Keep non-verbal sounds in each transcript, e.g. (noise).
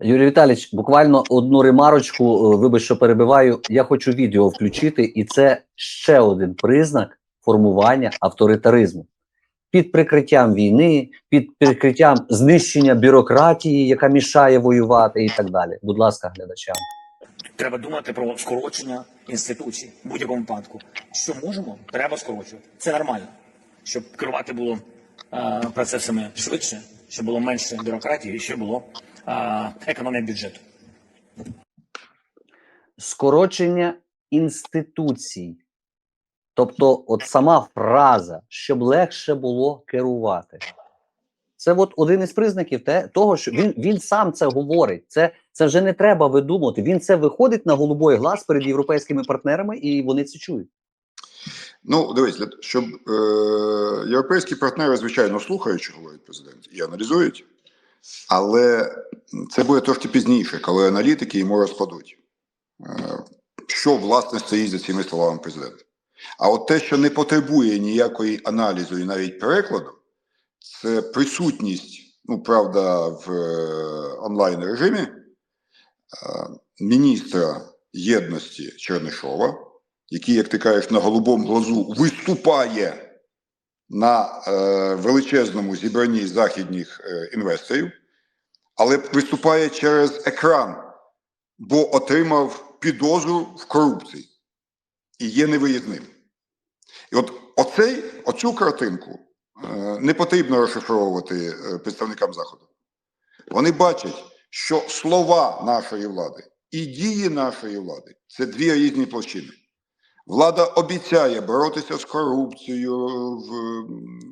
Юрій Віталійович, буквально одну ремарочку, е, вибач, що перебиваю. Я хочу відео включити, і це ще один признак формування авторитаризму. Під прикриттям війни, під прикриттям знищення бюрократії, яка мішає воювати, і так далі. Будь ласка, глядачам. Треба думати про скорочення інституцій в будь-якому випадку. Що можемо, треба скорочувати. Це нормально, щоб керувати було е, процесами швидше, щоб було менше бюрократії, і щоб було економія бюджету. скорочення інституцій. Тобто, от сама фраза, щоб легше було керувати. Це от один із признаків те, того, що він, він сам це говорить. Це, це вже не треба видумувати. Він це виходить на голубой глаз перед європейськими партнерами, і вони це чують. Ну, дивись, щоб е, європейські партнери, звичайно, слухають, що говорить президент, і аналізують, але це буде трошки пізніше, коли аналітики йому розкладуть, е, що власне стоїть за цими словами президента. А от те, що не потребує ніякої аналізу і навіть перекладу, це присутність, ну правда, в е, онлайн режимі е, міністра єдності Чернишова який, як ти кажеш, на голубому глазу виступає на е, величезному зібранні західних е, інвесторів, але виступає через екран, бо отримав підозру в корупції і є невиїзним. І от оцей, оцю картинку е, не потрібно розшифровувати представникам Заходу. Вони бачать, що слова нашої влади і дії нашої влади це дві різні площини. Влада обіцяє боротися з корупцією,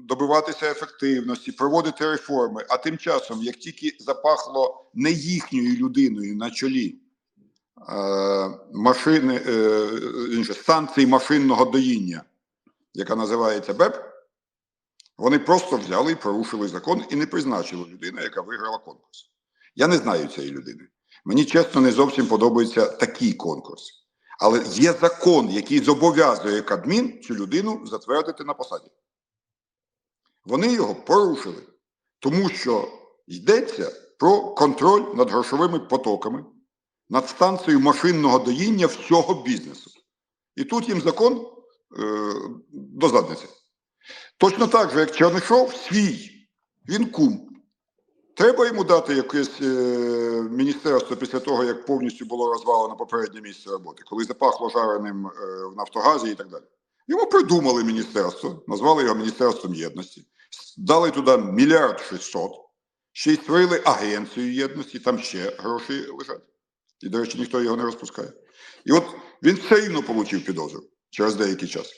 добиватися ефективності, проводити реформи. А тим часом, як тільки запахло не їхньою людиною на чолі е, машини, е, станції машинного доїння, яка називається БЕП, вони просто взяли і порушили закон і не призначили людину, яка виграла конкурс. Я не знаю цієї людини. Мені чесно не зовсім подобається такий конкурс. Але є закон, який зобов'язує Кабмін цю людину затвердити на посаді. Вони його порушили, тому що йдеться про контроль над грошовими потоками, над станцією машинного доїння всього бізнесу. І тут їм закон е, до задниці. Точно так же, як Чернишов, свій, він кум. Треба йому дати якесь е, міністерство після того, як повністю було розвалено попереднє місце роботи, коли запахло жареним е, в Нафтогазі і так далі. Йому придумали міністерство, назвали його Міністерством єдності, дали туди мільярд шістсот, ще й створили агенцію єдності, там ще гроші лежать. І, до речі, ніхто його не розпускає. І от він все рівно отримав підозру через деякий час.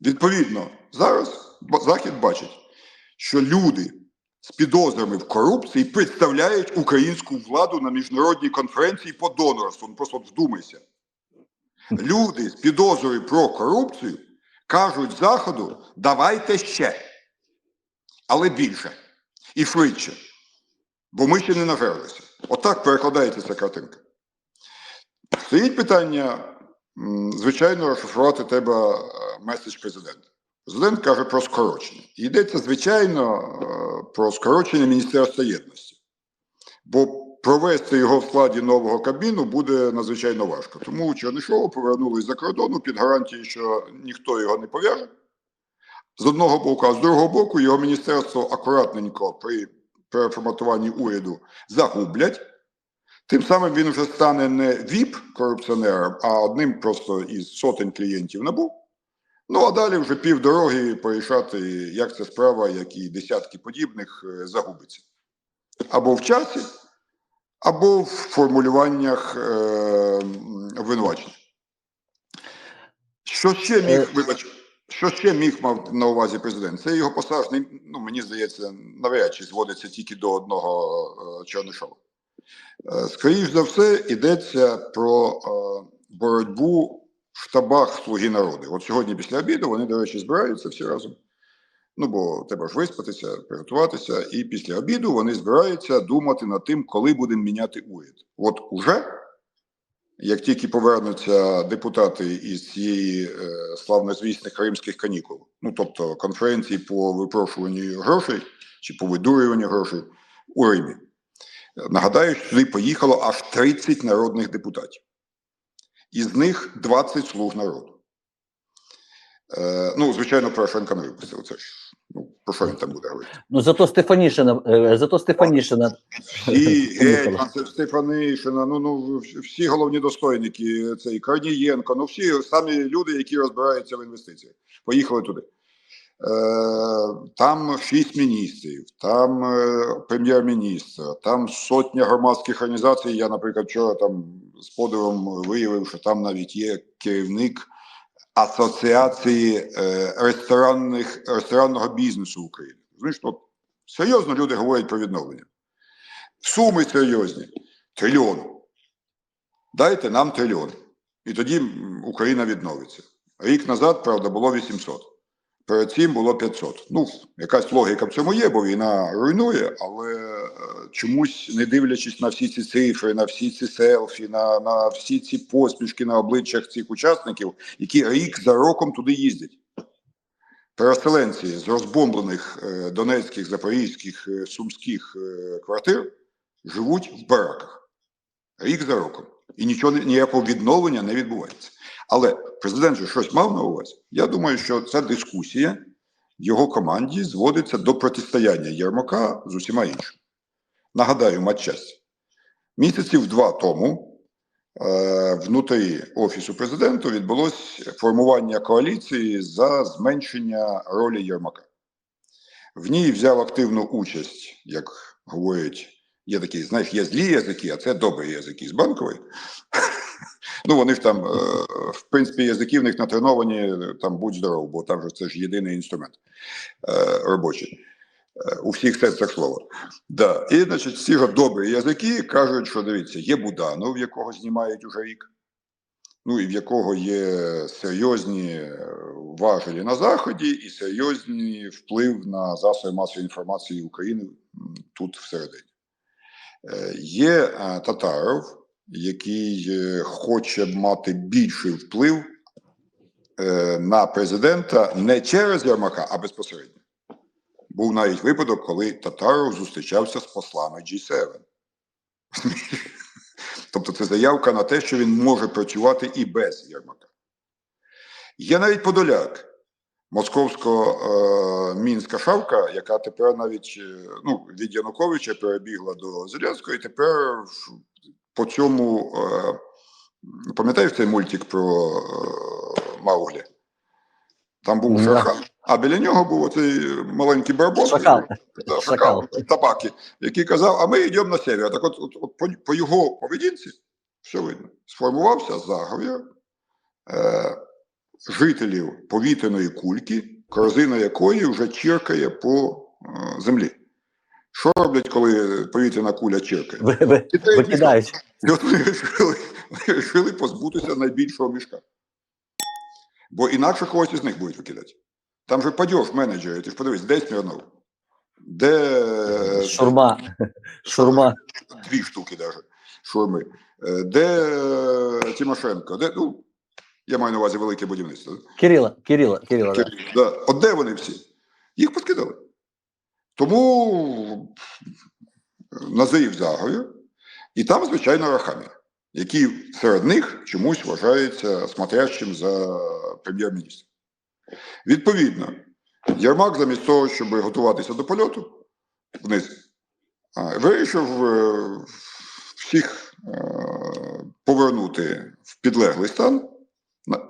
Відповідно, зараз Захід бачить, що люди з підозрами в корупції представляють українську владу на міжнародній конференції по донорству. Ну, просто вдумайся. Люди з підозрою про корупцію кажуть Заходу, давайте ще, але більше і швидше. Бо ми ще не нажерлися. Отак перекладається ця картинка. Стоїть питання, звичайно, розшифрувати треба е, меседж президента. Президент каже про скорочення. Йдеться, звичайно, е, про скорочення Міністерства єдності. Бо провести його в складі нового кабіну буде надзвичайно важко. Тому Чернишову повернули за кордону під гарантією, що ніхто його не пов'яже. З одного боку, а з другого боку, його міністерство акуратненько при переформатуванні уряду загублять. Тим самим він вже стане не ВІП-корупціонером, а одним просто із сотень клієнтів НАБУ. Ну а далі вже півдороги порішати, як ця справа, як і десятки подібних, е, загубиться. Або в часі, або в формулюваннях е, м. Що ще Е. міг, вибач, що ще міг мав на увазі президент? Це його посажний, ну мені здається, навряд чи зводиться тільки до одного е, Чернишова. Е, Скоріш за все, йдеться про е, боротьбу штабах Слуги народу. От сьогодні після обіду вони, до речі, збираються всі разом. Ну, бо треба ж виспатися, приготуватися, і після обіду вони збираються думати над тим, коли будемо міняти уряд. От уже, як тільки повернуться депутати із цієї е, славнозвісних римських канікул, ну тобто конференції по випрошуванню грошей чи по видурюванню грошей у Римі, Нагадаю, туди поїхало аж 30 народних депутатів. Із них 20 слуг народу. Е, ну, звичайно, Порошенка не випустив. Це ж, ну, про що він там буде говорити? Ну зато Стефанішина, е, зато Стефанішина. (laughs) Поїхали. Гетьман, Стефанишина, ну, ну всі головні достойники, цей Корнієнко, ну всі самі люди, які розбираються в інвестиціях, поїхали туди. Е, там шість міністрів, там е, прем'єр-міністр, там сотня громадських організацій. Я, наприклад, вчора там з подивом виявив, що там навіть є керівник асоціації е, ресторанних, ресторанного бізнесу України. Знаєш, от, серйозно люди говорять про відновлення. Суми серйозні. Трильйон. Дайте нам трильйон. І тоді Україна відновиться. Рік назад, правда, було 800. Перед цим було 500. Ну, якась логіка в цьому є, бо війна руйнує, але е, чомусь, не дивлячись на всі ці цифри, на всі ці селфі, на, на всі ці посмішки на обличчях цих учасників, які рік за роком туди їздять. Переселенці з розбомблених е, донецьких, запорізьких, е, сумських квартир живуть в бараках рік за роком. І нічого ніякого відновлення не відбувається. Але президент же щось мав на увазі. Я думаю, що ця дискусія в його команді зводиться до протистояння Єрмака з усіма іншими. Нагадаю, матчасть. Місяців два тому е, внутрі Офісу президента відбулось формування коаліції за зменшення ролі Єрмака. В ній взяв активну участь, як говорять, є такі, знаєш, є злі язики, а це добрі язики з банкової. Ну, вони ж там, е, в принципі, язики в них натреновані, е, там будь здоров, бо там же це ж єдиний інструмент е, робочий. У всіх сенсах слова. Да. І, значить, всі ж добрі язики кажуть, що дивіться, є Буданов, якого знімають уже рік, ну і в якого є серйозні важелі на Заході і серйозний вплив на засоби масової інформації України тут всередині. Є Татаров, який е, хоче мати більший вплив е, на президента не через Ярмака, а безпосередньо. Був навіть випадок, коли Татаров зустрічався з послами G7. (laughs) Тобто це заявка на те, що він може працювати і без Єрмака. Є навіть Подоляк, московсько-мінська шавка, яка тепер навіть е, ну, від Януковича перебігла до Зеленського, і тепер по цьому е, пам'ятаєш цей мультик про е, Мауглі? Там був Да. шакал, а біля нього був оцей маленький барбос. Шакал. Да, Шакал. шакал, табаки, який казав, а ми йдемо на север. Так от, от, от по, по його поведінці все видно. Сформувався заговір е, жителів повітряної кульки, корзина якої вже чиркає по е, землі. Що роблять, коли повітряна куля мішок. Викидають. Вирішили, позбутися найбільшого мішка. Бо інакше когось із них будуть викидати. Там же падьож менеджери, ти ж подивись, де Смірнов? Де Шурма. Шурма. дві штуки даже шурми. Е, Де е, Тимошенко? Де, ну, я маю на увазі велике будівництво. Кирила, Кирила, Кирила. Да. От де вони всі? Їх поскидали. Тому назив заговір, і там, звичайно, Рахамія, який серед них чомусь вважається смотрящим за прем'єр-міністром. Відповідно, Єрмак, замість того, щоб готуватися до польоту вниз, вирішив е, всіх е, повернути в підлеглий стан,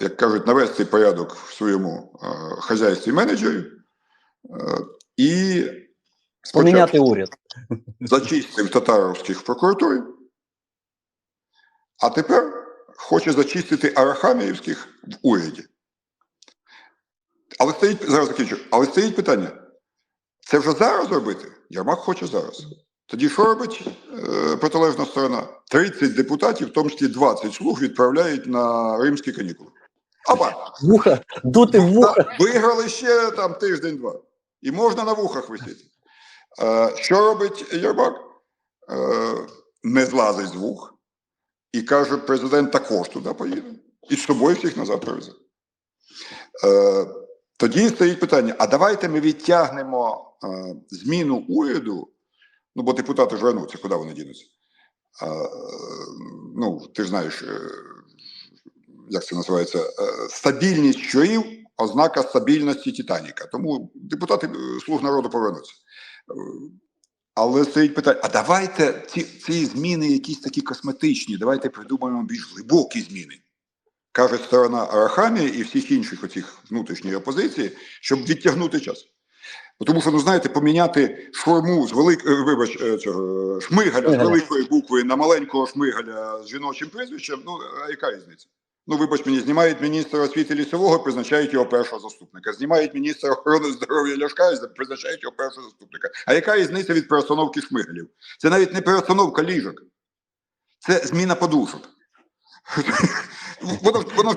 як кажуть, навести порядок в своєму е, хазяйстві менеджері е, Поміняти уряд. зачистив татаровських в прокуратурі, а тепер хоче зачистити арахаміївських в уряді. Але стоїть зараз закінчу. Але стоїть питання: це вже зараз робити? Ярмак хоче зараз. Тоді що робить е, протилежна сторона? 30 депутатів, в тому числі 20 слуг, відправляють на римські канікули. Опа! Вуха, дути вуха. Виграли ще там тиждень-два. І можна на вухах висіти. Е, що робить Єрмак? Е, не злазить з вух і каже, президент також туди поїде. І з собою всіх назад привезе. Е, тоді стоїть питання: а давайте ми відтягнемо зміну уряду Ну, бо депутати ж вернуться, куди вони дінуться? Ну, ти ж знаєш, як це називається, стабільність щурів – ознака стабільності Титаніка. Тому депутати слуг народу повернуться. Е, Але стоїть питання: а давайте ці, ці зміни якісь такі косметичні, давайте придумаємо більш глибокі зміни. Каже сторона Арахамії і всіх інших оцих внутрішньої опозиції, щоб відтягнути час. Тому що, ну знаєте, поміняти шорму з велик... е, вибач, е, цього, шмигаля з великої букви на маленького шмигаля з жіночим прізвищем, ну а яка різниця? Ну, вибач мені, знімають міністра освіти лісового, призначають його першого заступника. Знімають міністра охорони здоров'я Ляшка, призначають його першого заступника. А яка різниця від перестановки шмигалів? Це навіть не перестановка ліжок, це зміна подушок. (laughs) Воно, воно.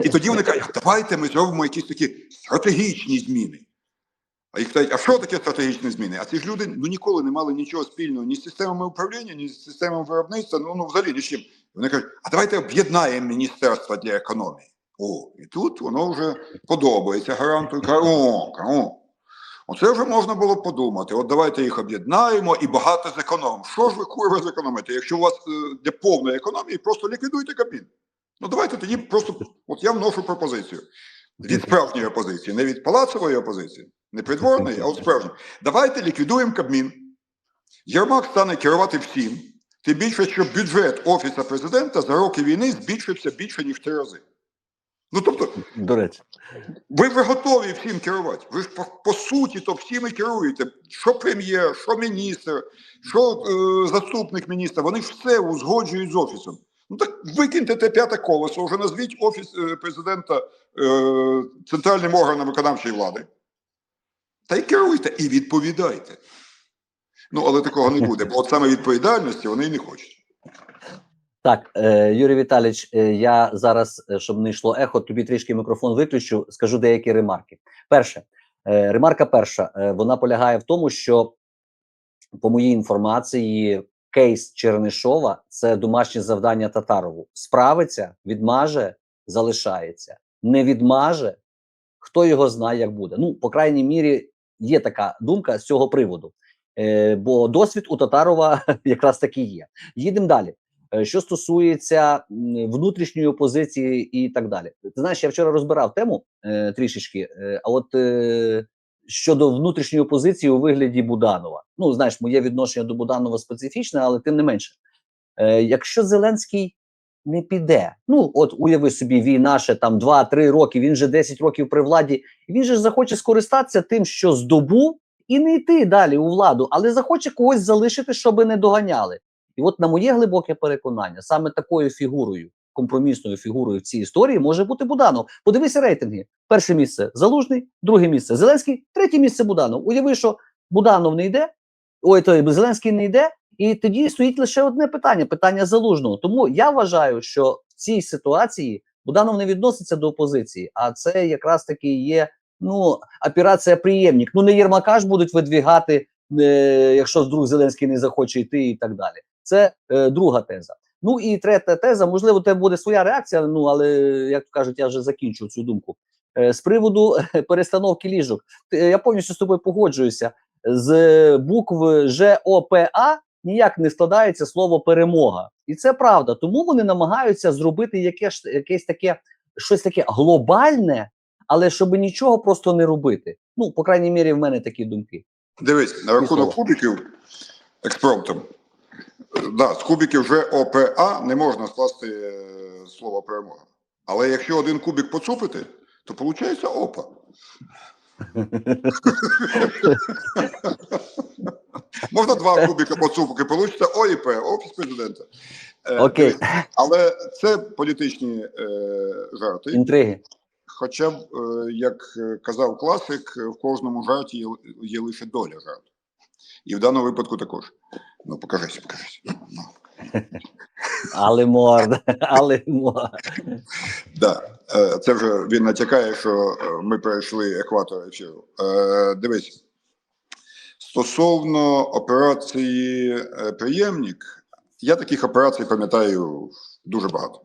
І тоді вони кажуть, давайте ми зробимо якісь такі стратегічні зміни. А їх питають, а що таке стратегічні зміни? А ці ж люди ну, ніколи не мали нічого спільного ні з системами управління, ні з системами виробництва, ну, ну взагалі ні з чим. Вони кажуть, а давайте об'єднаємо Міністерство для економії. О, і тут воно вже подобається гаранту. і О, о, оце вже можна було подумати. От давайте їх об'єднаємо і багато зекономимо. Що ж ви курва зекономите? Якщо у вас е, для повної економії, просто ліквідуйте Кабмін. Ну давайте тоді просто, от я вношу пропозицію від справжньої опозиції, не від палацової опозиції, не придворної, а от справжньої. Давайте ліквідуємо Кабмін. Єрмак стане керувати всім. Тим більше, що бюджет Офіса президента за роки війни збільшився більше, ніж три рази. Ну тобто, До речі, ви вже готові всім керувати. Ви ж по, по суті то всіми керуєте. Що прем'єр, що міністр, що е, заступник міністра, вони ж все узгоджують з офісом. Ну так викиньте те п'яте колесо, вже назвіть офіс е, президента е, центральним органом виконавчої влади. Та й керуйте, і відповідайте. Ну, але такого не буде, бо от саме відповідальності вони й не хочуть. так, е, Юрій Віталійович, я зараз, щоб не йшло ехо, тобі трішки мікрофон виключу, скажу деякі ремарки. Перше, ремарка перша, вона полягає в тому, що, по моїй інформації, кейс Чернишова це домашнє завдання Татарову. Справиться, відмаже, залишається. Не відмаже, хто його знає, як буде. Ну, по крайній мірі, є така думка з цього приводу. Е, бо досвід у Татарова (laughs) якраз таки є. Їдемо далі. Е, Що стосується внутрішньої опозиції і так далі, ти знаєш, я вчора розбирав тему е, трішечки. Е, а от е, щодо внутрішньої опозиції у вигляді Буданова, ну знаєш, моє відношення до Буданова специфічне, але тим не менше, е, якщо Зеленський не піде, ну от уяви собі, війна ще там 2-3 роки, він вже 10 років при владі, він же захоче скористатися тим, що здобув, і не йти далі у владу, але захоче когось залишити, щоби не доганяли. І от на моє глибоке переконання, саме такою фігурою, компромісною фігурою в цій історії може бути Буданов. Подивися рейтинги: перше місце Залужний, друге місце Зеленський, третє місце Буданов. Уяви, що Буданов не йде, ой, той Зеленський не йде, і тоді стоїть лише одне питання: питання залужного. Тому я вважаю, що в цій ситуації Буданов не відноситься до опозиції, а це якраз таки є ну операція приємник. Ну не Єрмака ж будуть видвігати, е, якщо вдруг Зеленський не захоче йти, і так далі. Це е, друга теза. Ну і третя теза, можливо, тебе буде своя реакція. Ну але як кажуть, я вже закінчу цю думку. Е, з приводу е, перестановки ліжок, Ти- я повністю з тобою погоджуюся. З букв ЖОПА ніяк не складається слово перемога, і це правда. Тому вони намагаються зробити яке ж якесь таке щось таке глобальне, але щоб нічого просто не робити. Ну, по крайній мірі, в мене такі думки. Дивись, на рахунок кубиків експромтом. Е, Да, з кубиків вже ОПА не можна скласти е, слово перемога. Але якщо один кубик поцупити, то виходить ОПА. Можна два кубика поцупити, вийде ОІП, Офіс президента. Е, Окей, Але це політичні е, жарти. інтриги. Хоча е, як е, казав класик, в кожному жарті є, є лише доля жарту. І в даному випадку також. Ну, покажися, покажися. (laughs) Але морда, але морда. Да. Е, Це вже він натякає, що е, ми перейшли екватор ефіру. Е, Дивись. Стосовно операції «Приємник», я таких операцій пам'ятаю дуже багато.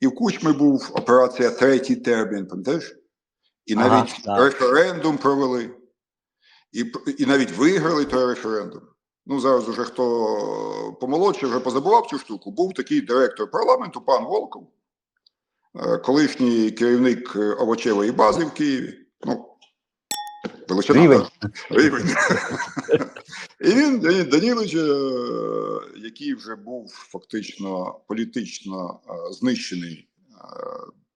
І в Кучми був операція третій термін, пам'ятаєш? І навіть так. референдум провели, і, і навіть виграли той референдум. Ну зараз уже хто помолодше, вже позабував цю штуку, був такий директор парламенту, пан Волков, е, колишній керівник е, овочевої бази в Києві. Ну, величина, Рівень. Рівень. І він, Леонід Данілович, е, який вже був фактично політично знищений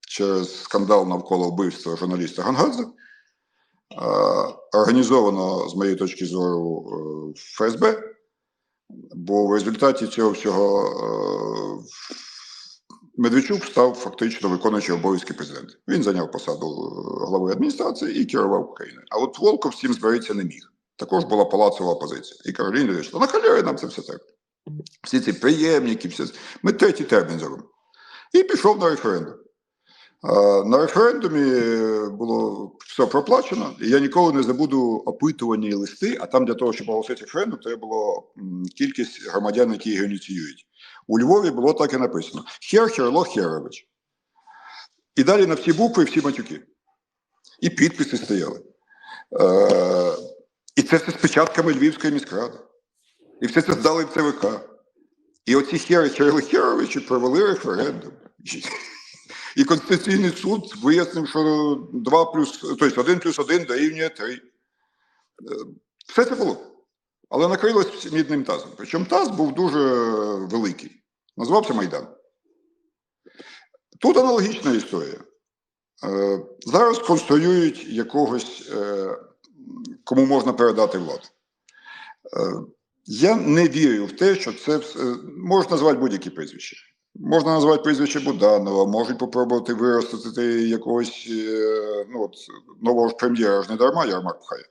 через скандал навколо вбивства журналіста Гангадзе, організовано, з моєї точки зору, е, ФСБ, бо в результаті цього всього е, Медведчук став фактично виконуючим обов'язки президента. Він зайняв посаду е, глави адміністрації і керував Україною. А от Волков з цим зберегтися не міг. Також була палацова опозиція. І каже, Леонід Ілліч, «Та на халяві нам це все так. Всі ці приємники, все. ми третій термін зробимо. І пішов на референдум. На референдумі е, було все проплачено, і я ніколи не забуду опитувані листи, а там для того, щоб оголосити референдум, треба було кількість громадян, які його ініціюють. У Львові було так і написано: Хер Херло Херович. І далі на всі букви всі матюки. І підписи стояли. Е, і це все з печатками Львівської міськради. І все це здали в ЦВК. І оці Хери Херли Херовичі провели референдум. І Конституційний суд вияснив, що 2 плюс, тобто 1 плюс 1 дорівнює 3. Е, Все це було. Але накрилось мідним тазом. Причому таз був дуже великий. Називався Майдан. Тут аналогічна історія. Е, Зараз конструюють якогось, е, кому можна передати владу. Я не вірю в те, що це все- можна назвати будь-які прізвища. Можна назвати прізвище Буданова, можуть попробувати виростити якогось е, ну, от, нового ж прем'єра ж не дарма Ярмак пхає.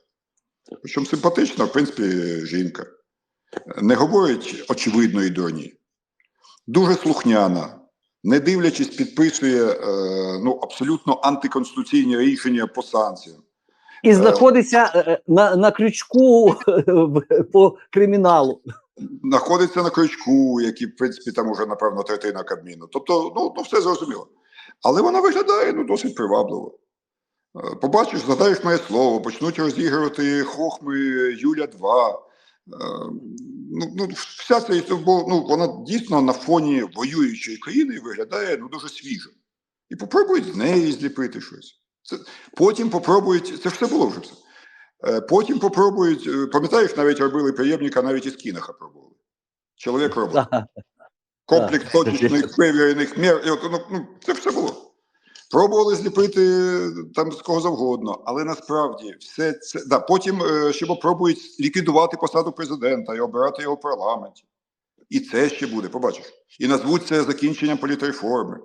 Причому симпатична, в принципі, жінка. Не говорить очевидної дурні. Дуже слухняна, не дивлячись, підписує е, ну, абсолютно антиконституційні рішення по санкціям. І знаходиться е, на, на крючку (laughs) по криміналу. Знаходиться на крючку, який, в принципі, там уже, напевно, третина Кабміну. Тобто, ну, ну все зрозуміло. Але вона виглядає ну, досить привабливо. Е, Побачиш, згадаєш моє слово, почнуть розігрувати хохми Юля 2. Е, Ну, ну, вся ця ну, вона дійсно на фоні воюючої країни виглядає ну, дуже свіжо. І попробують з неї зліпити щось. Це, потім попробують, це ж все було вже все. Е, Потім попробують, е, пам'ятаєш, навіть робили приємника, навіть із кіноха пробували. Чоловік (laughs) робот. Комплект Так. точечних. (laughs) І от, ну, ну, це все було. Пробували зліпити там з кого завгодно, але насправді все це. Да, потім е, ще попробують ліквідувати посаду президента і обирати його в парламенті. І це ще буде, побачиш. І назвуть це закінченням політреформи,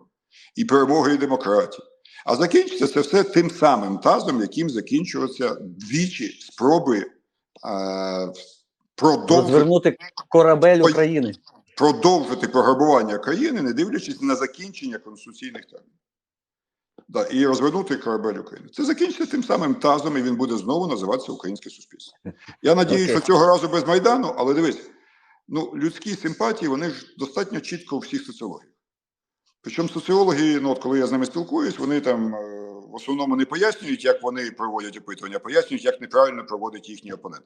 і перемогою демократії. А закінчиться це все тим самим тазом, яким закінчуються двічі спроби е, продовжити Розвернути корабель України. продовжити пограбування країни, не дивлячись на закінчення конституційних термінів. Да, і розвернути корабель України. Це закінчиться тим самим тазом, і він буде знову називатися українське суспільство. Я надію, Окей. що цього разу без Майдану, але дивись, ну, людські симпатії вони ж достатньо чітко у всіх соціологіях. Причому соціологи, ну от коли я з ними спілкуюсь, вони там е, в основному не пояснюють, як вони проводять опитування, а пояснюють, як неправильно проводить їхній опонент.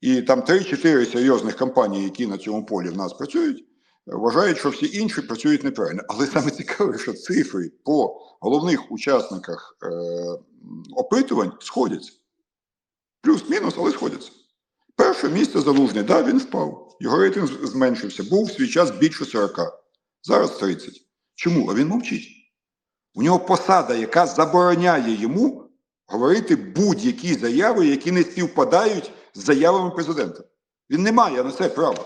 І там 3-4 серйозних компаній, які на цьому полі в нас працюють, вважають, що всі інші працюють неправильно. Але саме цікаве, що цифри по головних учасниках е, опитувань сходяться. Плюс-мінус, але сходяться. Перше місце залужний, да, він впав. Його рейтинг зменшився. Був в свій час більше 40. Зараз 30. Чому? А він мовчить. У нього посада, яка забороняє йому говорити будь-які заяви, які не співпадають з заявами президента. Він не має на це права.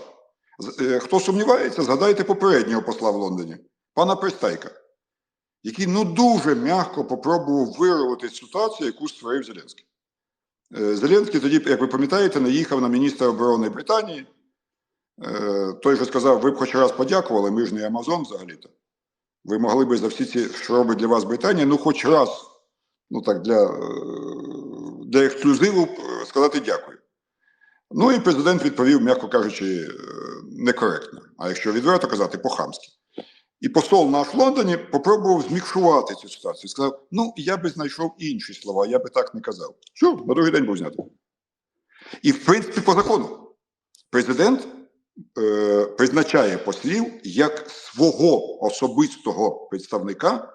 Е, Хто сумнівається, згадайте попереднього посла в Лондоні, пана Пристайка, який ну дуже м'яко попробував вирвати ситуацію, яку створив Зеленський. Е, Зеленський тоді, як ви пам'ятаєте, наїхав на міністра оборони Британії. Е, Той же сказав, ви б хоч раз подякували, ми ж не Амазон взагалі-то. Ви могли би за всі ці, що робить для вас Британія, ну хоч раз, ну так, для, е, для ексклюзиву е, сказати дякую. Ну і президент відповів, м'яко кажучи, некоректно. А якщо відверто казати, по-хамськи. І посол наш в Лондоні попробував змікшувати цю ситуацію. Сказав: ну, я би знайшов інші слова, я би так не казав. Що, на другий день був знятий. І в принципі, по закону. президент е, призначає послів як свого особистого представника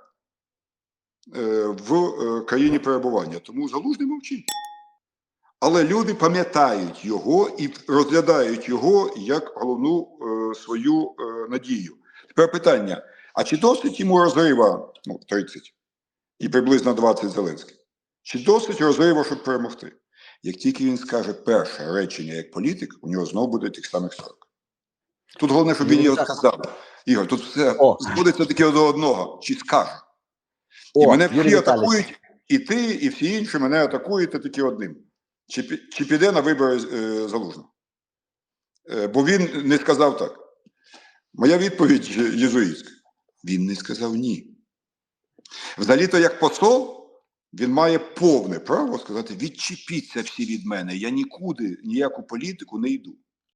е, в е, країні перебування. Тому залужний мовчить. Але люди пам'ятають його і розглядають його як головну свою надію. Тепер питання: а чи досить йому розрива ну, 30 і приблизно 20 Зеленських? Чи досить розрива, щоб перемогти? Як тільки він скаже перше речення як політик, у нього знову буде тих самих 40. Тут головне, щоб він Ну, його сказав. Ігор, тут все О. зводиться таке до одного. Чи скаже? І О, мене всі Віталійович, атакують, і ти, і всі інші мене атакуєте тільки одним. Чи, чи піде на вибори е, залужно? Е, бо він не сказав так. Моя відповідь єзуїтська. Він не сказав ні. Взагалі-то, як посол, він має повне право сказати: відчепіться всі від мене, я нікуди, ніяку політику не йду.